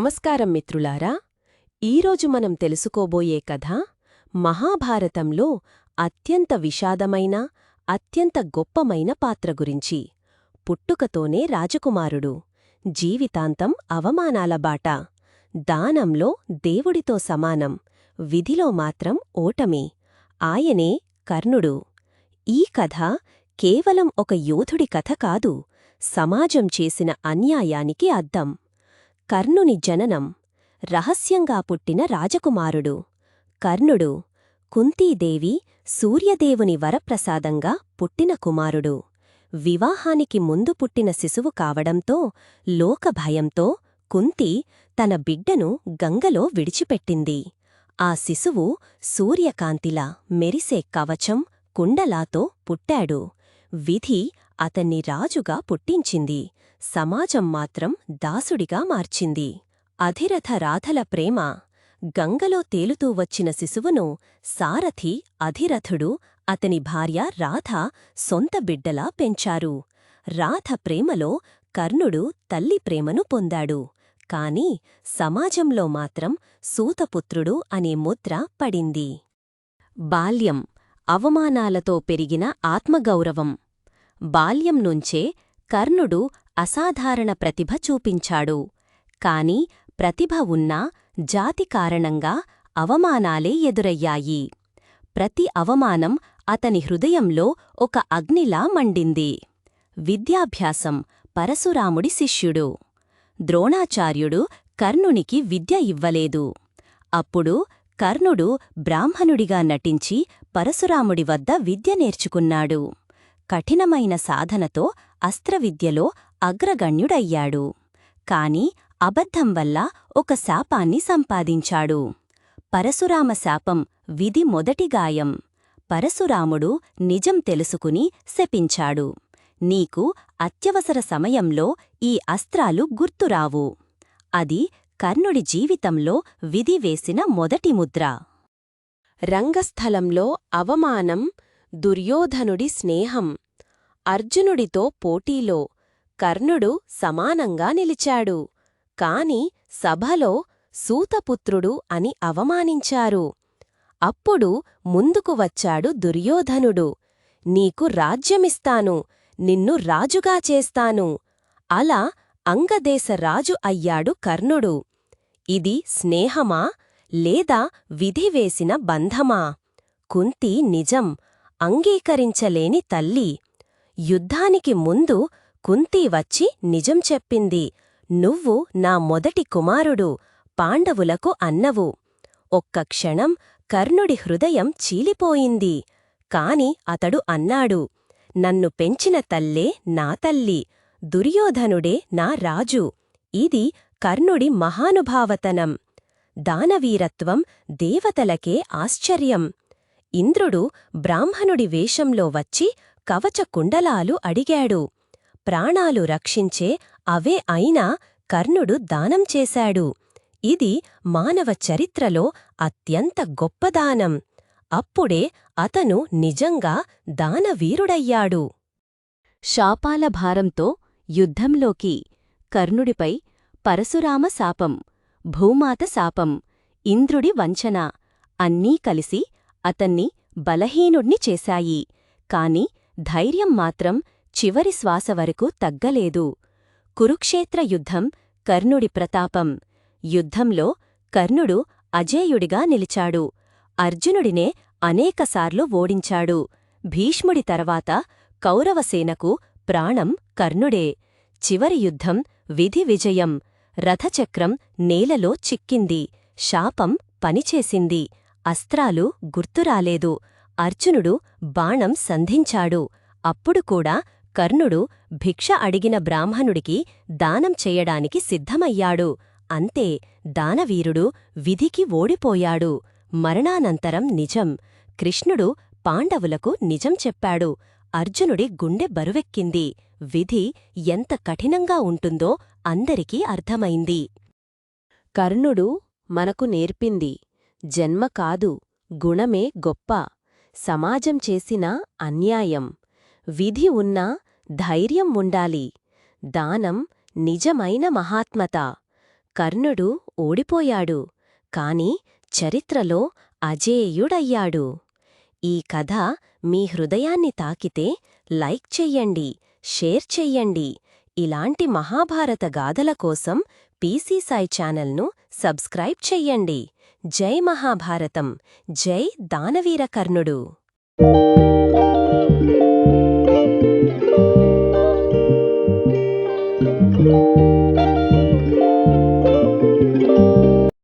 నమస్కారం మిత్రులారా ఈరోజు మనం తెలుసుకోబోయే కథ మహాభారతంలో అత్యంత విషాదమైన అత్యంత గొప్పమైన పాత్ర గురించి. పుట్టుకతోనే రాజకుమారుడు జీవితాంతం అవమానాల బాట దానంలో దేవుడితో సమానం విధిలో మాత్రం ఓటమి ఆయనే కర్ణుడు. ఈ కథ కేవలం ఒక యోధుడి కథ కాదు సమాజం చేసిన అన్యాయానికి అద్దం. కర్ణుని జననం రహస్యంగా పుట్టిన రాజకుమారుడు. కర్ణుడు కుంతీదేవి సూర్యదేవుని వరప్రసాదంగా పుట్టిన కుమారుడు. వివాహానికి ముందు పుట్టిన శిశువు కావడంతో లోకభయంతో కుంతి తన బిడ్డను గంగలో విడిచిపెట్టింది. ఆ శిశువు సూర్యకాంతిలా మెరిసే కవచం కుండలాతో పుట్టాడు. విధి అతన్ని రాజుగా పుట్టించింది. సమాజం మాత్రం దాసుడిగా మార్చింది. అధిరథ రాధల ప్రేమ. గంగలో తేలుతూ వచ్చిన శిశువును సారథి అధిరథుడు అతని భార్య రాధ సొంత బిడ్డలా పెంచారు. రాధ ప్రేమలో కర్ణుడు తల్లి ప్రేమను పొందాడు. కాని సమాజంలో మాత్రం సూతపుత్రుడు అనే ముద్ర పడింది. బాల్యం. అవమానాలతో పెరిగిన ఆత్మగౌరవం. బాల్యం నుంచే కర్ణుడు అసాధారణ ప్రతిభ చూపించాడు. కాని ప్రతిభ ఉన్నా జాతి కారణంగా అవమానాలే ఎదురయ్యాయి. ప్రతి అవమానం అతని హృదయంలో ఒక అగ్నిలా మండింది. విద్యాభ్యాసం పరశురాముడి శిష్యుడు. ద్రోణాచార్యుడు కర్ణునికి విద్య ఇవ్వలేదు. అప్పుడు కర్ణుడు బ్రాహ్మణుడిగా నటించి పరశురాముడి వద్ద విద్య నేర్చుకున్నాడు. కఠినమైన సాధనతో అస్త్రవిద్యలో అగ్రగణ్యుడయ్యాడు. కాని అబద్ధం వల్ల ఒక శాపాన్ని సంపాదించాడు. పరశురామ శాపం విధి మొదటి గాయం. పరశురాముడు నిజం తెలుసుకుని శపించాడు. నీకు అత్యవసర సమయంలో ఈ అస్త్రాలు గుర్తురావు. అది కర్ణుడి జీవితంలో విధి వేసిన మొదటి ముద్ర. రంగస్థలంలో అవమానం దుర్యోధనుడి స్నేహం. అర్జునుడితో పోటీలో కర్ణుడు సమానంగా నిలిచాడు. కాని సభలో సూతపుత్రుడు అని అవమానించారు. అప్పుడు ముందుకు వచ్చాడు దుర్యోధనుడు. నీకు రాజ్యమిస్తాను నిన్ను రాజుగా చేస్తాను. అలా అంగదేశ రాజు అయ్యాడు కర్ణుడు. ఇది స్నేహమా లేదా విధివేసిన బంధమా? కుంతి నిజం అంగీకరించలేని తల్లి. యుద్ధానికి ముందు కుంతి వచ్చి నిజం చెప్పింది. నువ్వు నా మొదటి కుమారుడు పాండవులకు అన్నవు. ఒక్క క్షణం కర్ణుడి హృదయం చీలిపోయింది. కాని అతడు అన్నాడు నన్ను పెంచిన తల్లే నా తల్లి దుర్యోధనుడే నా రాజు. ఇది కర్ణుడి మహానుభావతనం. దానవీరత్వం దేవతలకే ఆశ్చర్యం. ఇంద్రుడు బ్రాహ్మణుడి వేషంలో వచ్చి కవచ కుండలాలు అడిగాడు. ప్రాణాలు రక్షించే అవే అయినా కర్ణుడు దానం చేశాడు. ఇది మానవ చరిత్రలో అత్యంత గొప్పదానం అప్పుడే అతను నిజంగా దానవీరుడయ్యాడు. శాపాల భారంతో యుద్ధంలోకి కర్ణుడిపై పరశురామ శాపం భూమాత శాపం ఇంద్రుడి వంచన అన్నీ కలిసి అతన్ని బలహీనుణ్ణి చేశాయి. కాని ధైర్యం మాత్రం చివరి శ్వాస వరకు తగ్గలేదు. కురుక్షేత్ర యుద్ధం కర్ణుడి ప్రతాపం. యుద్ధంలో కర్ణుడు అజేయుడిగా నిలిచాడు. అర్జునుడినే అనేకసార్లు ఓడించాడు. భీష్ముడి తర్వాత కౌరవసేనకు ప్రాణం కర్ణుడే. చివరి యుద్ధం విధి విజయం. రథచక్రం నేలలో చిక్కింది. శాపం పనిచేసింది. అస్త్రాలు గుర్తురాలేదు అర్జునుడు బాణం సంధించాడు. అప్పుడు కూడా కర్ణుడు భిక్ష అడిగిన బ్రాహ్మణుడికి దానం చెయ్యడానికి సిద్ధమయ్యాడు. అంతే దానవీరుడు విధికి ఓడిపోయాడు. మరణానంతరం నిజం. కృష్ణుడు పాండవులకు నిజం చెప్పాడు. అర్జునుడి గుండె బరువెక్కింది. విధి ఎంత కఠినంగా ఉంటుందో అందరికీ అర్థమైంది. కర్ణుడు మనకు నేర్పింది. జన్మ కాదు గుణమే గొప్ప. సమాజం చేసిన అన్యాయం. విధి ఉన్నా ధైర్యం ఉండాలి. దానం నిజమైన మహాత్మత. కర్ణుడు ఓడిపోయాడు కాని చరిత్రలో అజేయుడయ్యాడు. ఈ కథ మీ హృదయాన్ని తాకితే లైక్ చెయ్యండి షేర్ చెయ్యండి. ఇలాంటి మహాభారత గాథల కోసం పీసీసాయి ఛానల్ను సబ్స్క్రైబ్ చెయ్యండి. జై మహాభారతం. జై దానవీర కర్ణుడు.